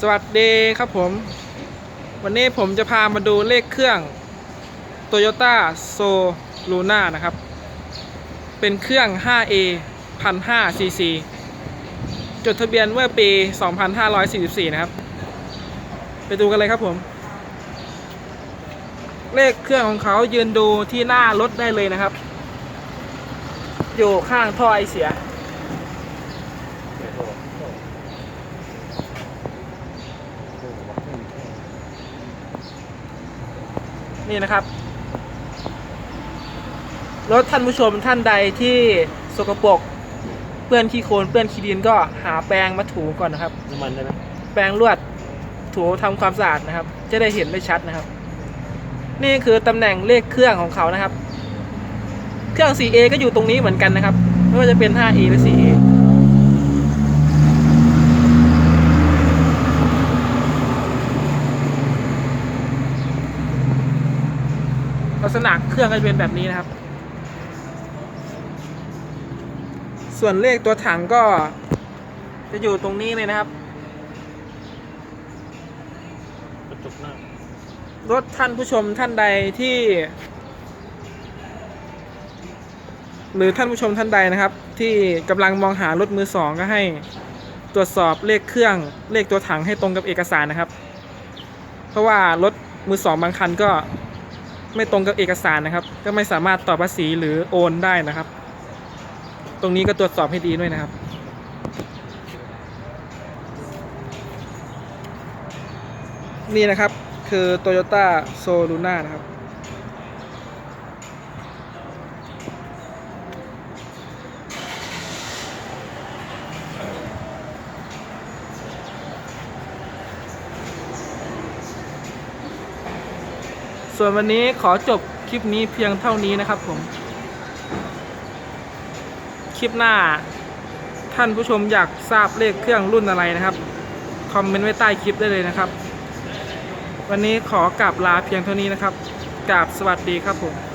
สวัสดีครับผม วันนี้ผมจะพามาดูเลขเครื่อง Toyota s o l u n a นะครับ เป็นเครื่อง 5A 1,500 cc จดทะเบียนเมื่อปี 2544 นะครับ ไปดูกันเลยครับผม เลขเครื่องของเขายืนดูที่หน้ารถได้เลยนะครับ อยู่ข้างท่อไอเสีย นี่นะครับรถท่านผู้ชมท่านใดที่สกปรกเปื้อนขี้โคลนเปื้อนขี้ดินก็หาแปรงมาถูก่อนนะครับ น้ำมันได้ไหมแปรงลวดถูทำความสะอาดนะครับ จะได้เห็นได้ชัดนะครับ นี่คือตำแหน่งเลขเครื่องของเขานะครับ เครื่อง 4A ก็อยู่ตรงนี้เหมือนกันนะครับ ไม่ว่าจะเป็น 5A หรือ 4A ลักษณะเครื่องก็จะเป็นแบบนี้นะครับ ส่วนเลขตัวถังก็จะอยู่ตรงนี้เลยนะครับกระจกหน้ารถท่านผู้ชมท่านใดที่ หรือท่านผู้ชมท่านใดนะครับ ที่กำลังมองหารถมือสองก็ให้ตรวจสอบเลขเครื่องเลขตัวถังให้ตรงกับเอกสารนะครับ เพราะว่ารถมือสองบางคันก็ ไม่ตรงกับเอกสารนะครับ ก็ไม่สามารถต่อภาษีหรือโอนได้นะครับ ตรงนี้ก็ตรวจสอบให้ดีด้วยนะครับ นี่นะครับคือ Toyota s o l u n a นะครับ ส่วนวันนี้ขอจบคลิปนี้เพียงเท่านี้นะครับผม คลิปหน้า ท่านผู้ชมอยากทราบเลขเครื่องรุ่นอะไรนะครับ คอมเมนต์ไว้ใต้คลิปได้เลยนะครับ วันนี้ขอกราบลาเพียงเท่านี้นะครับกราบสวัสดีครับผม